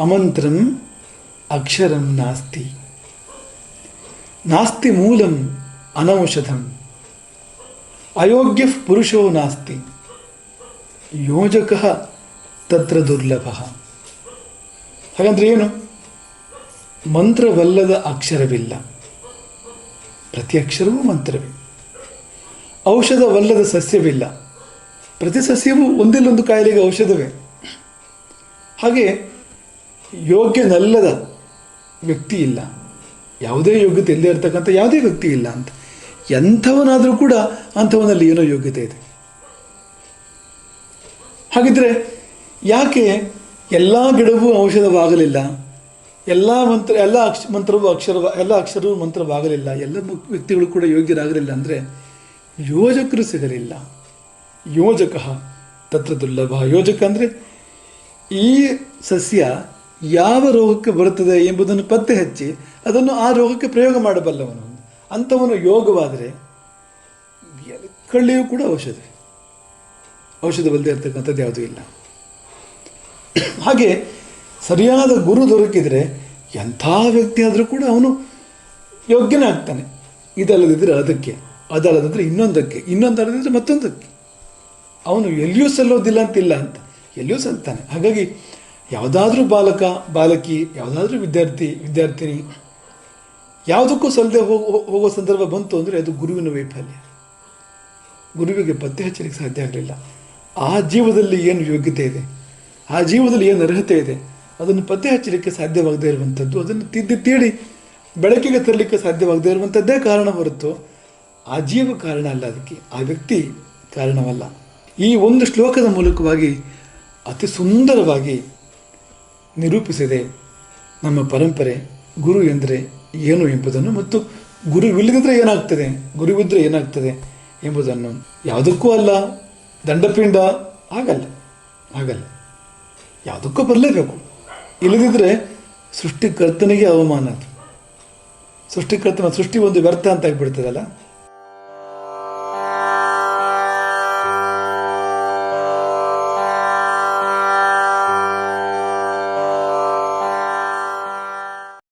ಅಮಂತ್ರಂ ಅಕ್ಷರಂ ನಾಸ್ತಿ. ನಾಸ್ತಿ ಮೂಲಂ ಅನೌಷಧಂ. ಅಯೋಗ್ಯ ಪುರುಷೋ ನಾಸ್ತಿ. ಯೋಜಕ ತತ್ರ ದುರ್ಲಭ. ಹಾಗಂದ್ರೆ ಏನು? ಮಂತ್ರವಲ್ಲದ ಅಕ್ಷರವಿಲ್ಲ. ಪ್ರತಿ ಅಕ್ಷರವೂ ಮಂತ್ರವೇ. ಔಷಧವಲ್ಲದ ಸಸ್ಯವಿಲ್ಲ. ಪ್ರತಿ ಸಸ್ಯವೂ ಒಂದಿಲ್ಲೊಂದು ಕಾಯಿಲೆಗೆ ಔಷಧವೇ. ಹಾಗೆ ಯೋಗ್ಯನಲ್ಲದ ವ್ಯಕ್ತಿ ಇಲ್ಲ ಯಾವುದೇ ಯೋಗ್ಯತೆ ಇಲ್ಲದೆ ಇರತಕ್ಕಂಥ ಯಾವುದೇ ವ್ಯಕ್ತಿ ಇಲ್ಲ ಅಂತ. ಎಂಥವನಾದರೂ ಕೂಡ ಅಂಥವನಲ್ಲಿ ಏನೋ ಯೋಗ್ಯತೆ ಇದೆ. ಹಾಗಿದ್ರೆ ಯಾಕೆ ಎಲ್ಲ ಗಿಡವೂ ಔಷಧವಾಗಲಿಲ್ಲ? ಎಲ್ಲ ಮಂತ್ರ, ಎಲ್ಲ ಅಕ್ಷ, ಮಂತ್ರವೂ ಅಕ್ಷರ, ಎಲ್ಲ ಅಕ್ಷರವೂ ಮಂತ್ರವಾಗಲಿಲ್ಲ. ಎಲ್ಲ ವ್ಯಕ್ತಿಗಳು ಕೂಡ ಯೋಗ್ಯರಾಗಲಿಲ್ಲ ಅಂದರೆ ಯೋಜಕರು ಸಿಗಲಿಲ್ಲ. ಯೋಜಕ ತತ್ರ ದುರ್ಲಭ. ಯೋಜಕ ಅಂದರೆ ಈ ಸಸ್ಯ ಯಾವ ರೋಗಕ್ಕೆ ಬರುತ್ತದೆ ಎಂಬುದನ್ನು ಪತ್ತೆ ಹಚ್ಚಿ ಅದನ್ನು ಆ ರೋಗಕ್ಕೆ ಪ್ರಯೋಗ ಮಾಡಬಲ್ಲವನು. ಅಂಥವನು ಯೋಗವಾದರೆ ಕಳ್ಳಿಯೂ ಕೂಡ ಔಷಧ. ಔಷಧವಲ್ಲದೆ ಇರ್ತಕ್ಕಂಥದ್ದು ಯಾವುದೂ ಇಲ್ಲ. ಹಾಗೆ ಸರಿಯಾದ ಗುರು ದೊರಕಿದರೆ ಎಂಥ ವ್ಯಕ್ತಿ ಆದರೂ ಕೂಡ ಅವನು ಯೋಗ್ಯನಾಗ್ತಾನೆ. ಇದಲ್ಲದಿದ್ದರೆ ಅದಕ್ಕೆ ಅದಲ್ಲದಿದ್ದರೆ ಇನ್ನೊಂದಕ್ಕೆ ಇನ್ನೊಂದಲ್ಲದಿದ್ದರೆ ಮತ್ತೊಂದಕ್ಕೆ. ಅವನು ಎಲ್ಲಿಯೂ ಸಲ್ಲೋದಿಲ್ಲ ಅಂತಿಲ್ಲ ಅಂತ, ಎಲ್ಲಿಯೂ ಸಲ್ತಾನೆ. ಹಾಗಾಗಿ ಯಾವುದಾದ್ರೂ ಬಾಲಕ, ಬಾಲಕಿ, ಯಾವುದಾದ್ರೂ ವಿದ್ಯಾರ್ಥಿ, ವಿದ್ಯಾರ್ಥಿನಿ, ಯಾವುದಕ್ಕೂ ಸಲ್ಲದೆ ಹೋಗೋ ಹೋಗೋ ಸಂದರ್ಭ ಬಂತು ಅಂದರೆ ಅದು ಗುರುವಿನ ವೈಫಲ್ಯ. ಗುರುವಿಗೆ ಪತ್ತೆ ಹಚ್ಚಲಿಕ್ಕೆ ಸಾಧ್ಯ ಆಗಲಿಲ್ಲ. ಆ ಜೀವದಲ್ಲಿ ಏನು ಯೋಗ್ಯತೆ ಇದೆ, ಆ ಜೀವದಲ್ಲಿ ಏನು ಅರ್ಹತೆ ಇದೆ, ಅದನ್ನು ಪತ್ತೆ ಹಚ್ಚಲಿಕ್ಕೆ ಸಾಧ್ಯವಾಗದೇ ಇರುವಂಥದ್ದು, ಅದನ್ನು ತಿದ್ದಿ ತೀಡಿ ಬೆಳಕಿಗೆ ತರಲಿಕ್ಕೆ ಸಾಧ್ಯವಾಗದೇ ಇರುವಂಥದ್ದೇ ಕಾರಣ ಹೊರತು ಆ ಜೀವ ಕಾರಣ ಅಲ್ಲ ಅದಕ್ಕೆ, ಆ ವ್ಯಕ್ತಿ ಕಾರಣವಲ್ಲ. ಈ ಒಂದು ಶ್ಲೋಕದ ಮೂಲಕವಾಗಿ ಅತಿ ಸುಂದರವಾಗಿ ನಿರೂಪಿಸಿದೆ ನಮ್ಮ ಪರಂಪರೆ ಗುರು ಎಂದರೆ ಏನು ಎಂಬುದನ್ನು ಮತ್ತು ಗುರುವಿಲ್ಲದಿದ್ದರೆ ಏನಾಗ್ತದೆ ಗುರುವಿದ್ದರೆ ಏನಾಗ್ತದೆ ಎಂಬುದನ್ನು ಯಾವುದಕ್ಕೂ ಅಲ್ಲ, ದಂಡಪಿಂಡ ಆಗಲ್ಲ ಆಗಲ್ಲ. ಯಾವುದಕ್ಕೂ ಬರಲೇಬೇಕು. ಇಲ್ಲದಿದ್ದರೆ ಸೃಷ್ಟಿಕರ್ತನಿಗೆ ಅವಮಾನ ಅದು ಸೃಷ್ಟಿಕರ್ತನ ಸೃಷ್ಟಿ ಒಂದು ವ್ಯರ್ಥ ಅಂತ ಆಗಿಬಿಡ್ತದಲ್ಲ?